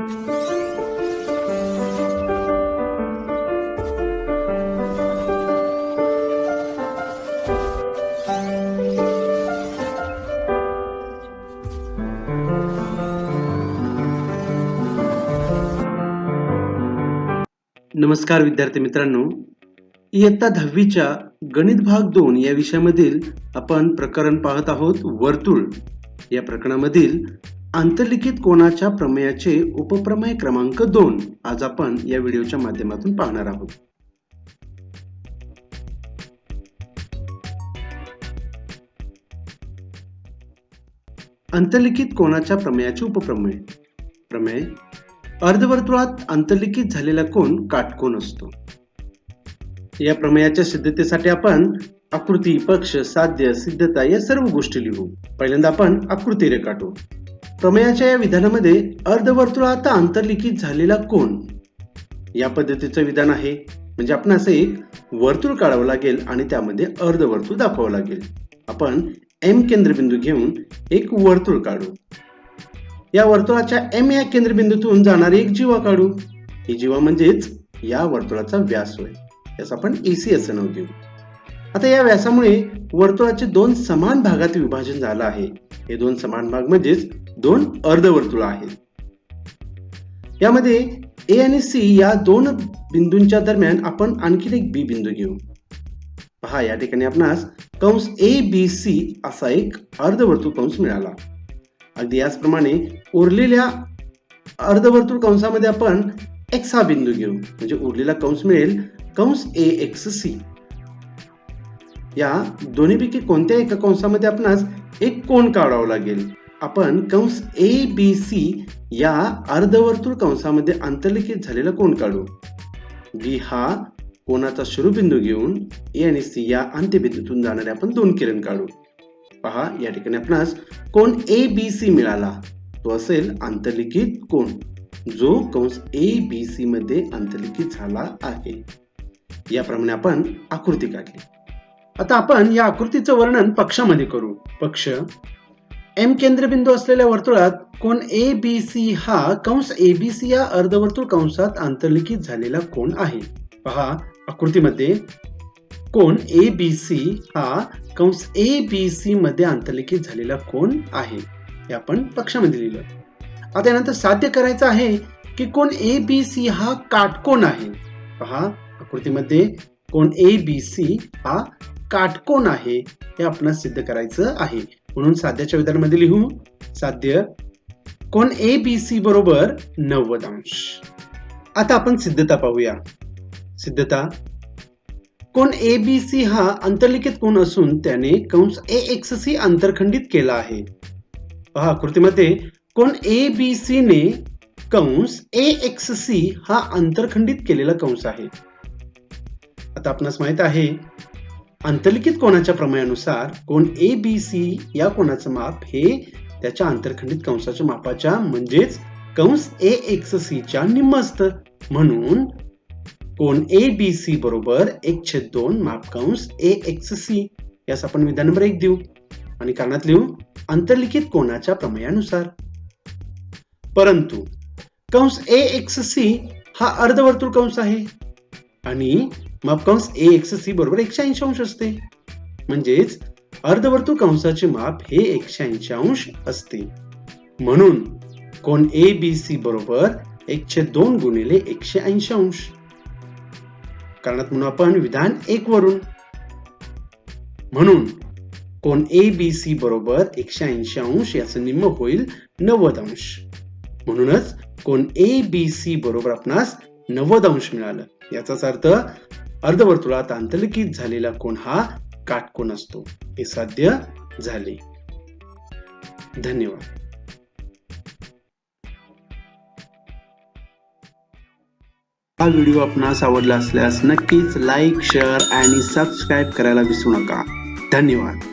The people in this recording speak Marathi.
नमस्कार विद्यार्थी मित्रांनो. इयत्ता दहावीच्या गणित भाग दोन या विषयामधील आपण प्रकरण पाहत आहोत वर्तुळ. या प्रकरणामधील आंतरलिखित कोणाच्या प्रमेयाचे उपप्रमेय क्रमांक दोन आज आपण या व्हिडिओच्या माध्यमातून पाहणार आहोत. अंतर्लिखित कोणाच्या प्रमेयाचे उपप्रमेय? प्रमेय अर्धवर्तुळात अंतर्लिखित झालेला कोण काटकोन असतो. या प्रमेयाच्या सिद्धतेसाठी आपण आकृती पक्ष साध्य सिद्धता या सर्व गोष्टी लिहू. पहिल्यांदा आपण आकृती रेखाटू. प्रमेयाच्या या विधानामध्ये अर्धवर्तुळात आंतरलिखित झालेला कोण? या पद्धतीचं विधान आहे. म्हणजे आपण असं एक वर्तुळ काढावं लागेल आणि त्यामध्ये अर्धवर्तुळ दाखवावं लागेल. आपण एम केंद्रबिंदू घेऊन एक वर्तुळ काढू. या वर्तुळाच्या एम या केंद्रबिंदूतून जाणारी एक जीवा काढू. ही जीवा म्हणजेच या वर्तुळाचा व्यास होय. याचं आपण एसी असं नाव देऊ. आता या व्यासामुळे वर्तुळाचे दोन समान भागात विभाजन झालं आहे. हे दोन समान भाग म्हणजेच दोन अर्धवर्तुळ आहेत. यामध्ये ए आणि सी या दोन बिंदूंच्या दरम्यान आपण आणखी एक बी बिंदू घेऊ. पहा या ठिकाणी आपणास कंस ए बी सी असा एक अर्धवर्तुळ कंस मिळाला. अगदी याचप्रमाणे उरलेल्या अर्धवर्तुळ कंसामध्ये आपण एक्स हा बिंदू घेऊ. म्हणजे उरलेला कंस मिळेल कंस ए एक्स सी या दोन्हीपैकी कोणत्या एका कंसामध्ये आपणास एक कोण काढावा लागेल? आपण कंस ए बी सी या अर्धवर्तुळ कंसामध्ये आंतरलिखित झालेला कोण काढू. बी हा कोणाचा शुरुबिंदू घेऊन ए आणि सी या अंत्यबिंदूतून जाणारे आपण दोन किरण काढू. पहा या ठिकाणी आपणास कोण ए बी सी मिळाला. तो असेल आंतरलिखित कोण जो कंस ए बी सी मध्ये आंतरलिखित झाला आहे. याप्रमाणे आपण आकृती काढली. आता आपण या आकृतीचं वर्णन पक्षामध्ये करू. पक्ष एम केंद्रबिंदू असलेल्या वर्तुळात कोण ए बी सी हा कंस ए बी सी या अर्धवर्तुळ कंसात आंतरलिखित झालेला कोण आहे. पहा आकृतीमध्ये. कोण ए बी सी हा कंस ए बी सी मध्ये आंतरलिखित झालेला कोण आहे. हे आपण पक्षामध्ये लिहिलं. आता यानंतर साध्य करायचं आहे की कोण ए बी सी हा काटकोण आहे. पहा आकृतीमध्ये. कोण ए बी सी हा काटकोण आहे हे आपणास सिद्ध करायचं आहे. म्हणून साध्याच्या विधानामध्ये लिहू. साध्य कोण ए बी सी बरोबर नव्वद अंश. आता आपण सिद्धता पाहूया. सिद्धता कोण ए बी सी हा अंतर्लिखित कोण असून त्याने कंस ए एक्स सी अंतरखंडित केला आहे. पहा आकृतीमध्ये कोण ए बी सी ने कंस ए एक्स सी हा अंतरखंडित केलेला कंस आहे. आता आपणास माहीत आहे अंतर्लिखित कोणाच्या प्रमेयानुसार कोण ए बी सी या कोणाचं माप हे त्याच्या अंतरखंडित कंसाच्या मापाच्या म्हणजेच कंस ए एक्स सी च्या निम्म असतं म्हणून कोण ए बी सी बरोबर एक छेद दोन माप कंस ए एक्स सी यास आपण विधान नंबर एक देऊ. आणि कारणात लिहू अंतर्लिखित कोणाच्या प्रमेयानुसार. परंतु कंस ए एक्स सी हा अर्धवर्तुळ कंस आहे. आणि माप कंस ए एक्स सी बरोबर एकशे ऐंशी अंश असते. म्हणजेच अर्धवर्तुळ कंसाचे माप हे एकशे ऐंशी अंश असते. म्हणून कोण ए बी सी बरोबर एकशे दोन गुणिले एकशे ऐंशी अंश. कारणात म्हणून आपण विधान एक वरून. म्हणून कोण ए बी सी बरोबर एकशे ऐंशी अंश याचं निम्म होईल नव्वद अंश. म्हणूनच कोण ए बी सी बरोबर आपणास नव्वद अंश मिळालं. याचाच अर्थ अर्धवर्तुळात अंतर्लिखित झालेला कोण हा? काटकोण असतो. हे साध्य झाले. धन्यवाद. हा व्हिडिओ आपणास आवडला असल्यास नक्कीच लाईक शेअर आणि सबस्क्राईब करायला विसरू नका. धन्यवाद.